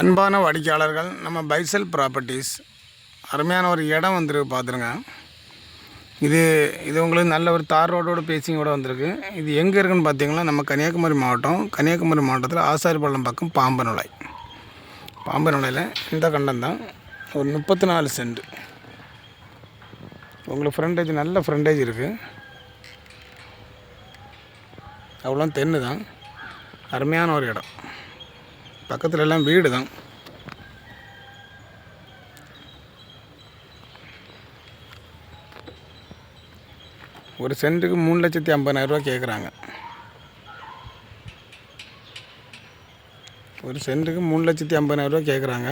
அன்பான வாடிக்கையாளர்கள் நம்ம பைசல் ப்ராப்பர்ட்டிஸ். அருமையான ஒரு இடம் வந்துருக்கு பார்த்துருங்க. இது இது உங்களுக்கு நல்ல ஒரு தார் ரோடோட பேசிங்கோட வந்திருக்கு. இது எங்கே இருக்குன்னு பார்த்தீங்கன்னா நம்ம கன்னியாகுமரி மாவட்டம் கன்னியாகுமரி மாவட்டத்தில் ஆசாரிப்பள்ளம் பக்கம் பாம்பனுலை பாம்பனுலையில் இந்த கண்டம் தான். ஒரு முப்பத்தி நாலு சென்ட். உங்களுக்கு ஃப்ரண்டேஜ் நல்ல ஃப்ரண்டேஜ் இருக்குது அவ்வளோ தென்னு தான் அருமையான ஒரு இடம். பக்கத்தில் எல்லாம் வீடு தான் ஒரு சென்ட்டுக்கு மூணு லட்சத்தி ஐம்பதாயிரரூவா கேட்குறாங்க ஒரு சென்ட்டுக்கு மூணு லட்சத்தி ஐம்பதாயிரரூவா கேட்குறாங்க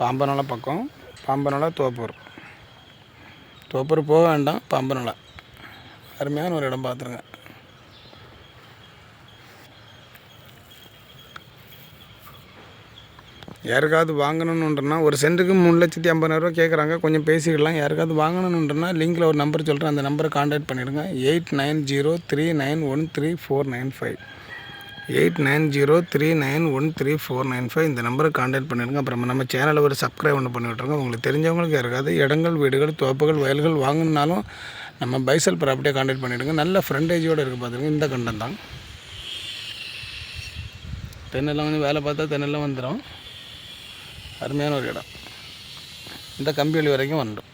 பாம்பனோலை பக்கம் பாம்பனோலை தோப்பூர். தோப்பூர் போக வேண்டாம் பாம்பனோலை அருமையான ஒரு இடம் பார்த்துருங்க. யாருக்காவது வாங்கணுன்னுன்றனா ஒரு சென்ட்டுக்கு மூணு லட்சத்தி ஐம்பதாயிரரூவா கேட்குறாங்க கொஞ்சம் பேசிக்கலாம் யாருக்காவது வாங்கணுன்றனா லிங்கில் ஒரு நம்பர் சொல்கிறேன் அந்த நம்பரை காண்டாக்ட் பண்ணிடுங்க. Eight nine zero three nine one three four nine five. Eight nine zero three nine one three four nine five இந்த நம்பரை காண்டாக்ட் பண்ணிடுங்க. அப்புறம் நம்ம சேனலை ஒரு சப்ஸ்கிரைப் ஒன்று பண்ணி விட்ருங்க உங்களுக்கு தெரிஞ்சவங்களுக்கு யாருக்காவது இடங்கள் வீடுகள் தோப்புகள் வயல்கள் வாங்கணுன்னாலும் நம்ம பைசல் ப்ராப்பர்ட்டியை காண்டாக்ட் பண்ணிவிடுங்க நல்ல ஃப்ரெண்டேஜோடு இருக்குது பார்த்துருங்க இந்த கண்டம் தான். தென்னெல்லாம் வந்து வேலை பார்த்தா தென்னெல்லாம் வந்துடும் அருமையான ஒரு இடம். இந்த கம்பிவெளி வரைக்கும் வந்துடும்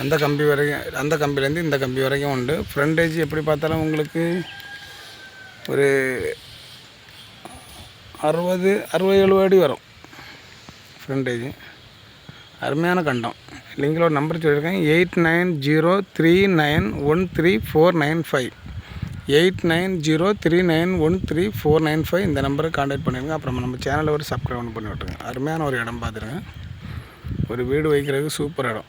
அந்த கம்பி வரைக்கும் அந்த கம்பிலேருந்து இந்த கம்பி வரைக்கும் உண்டு. ஃப்ரண்டேஜ் எப்படி பார்த்தாலும் உங்களுக்கு ஒரு அறுபது அறுபது எழுபது அடி வரும். ஃப்ரண்டேஜ் அருமையான கண்டம். லிங்கில் ஒரு நம்பர் சொல்லியிருக்கேன். Eight nine zero three nine one three four nine five. Eight nine zero three nine one three four nine five இந்த நம்பருக்கு காண்டாக்ட் பண்ணிடுங்க அப்புறம் நம்ம சேனலில் ஒரு சப்ஸ்கிரைப் பண்ணி விட்டுருங்க. அருமையான ஒரு இடம் பார்த்துருங்க. ஒரு வீடு வைக்கிறதுக்கு சூப்பர் இடம்.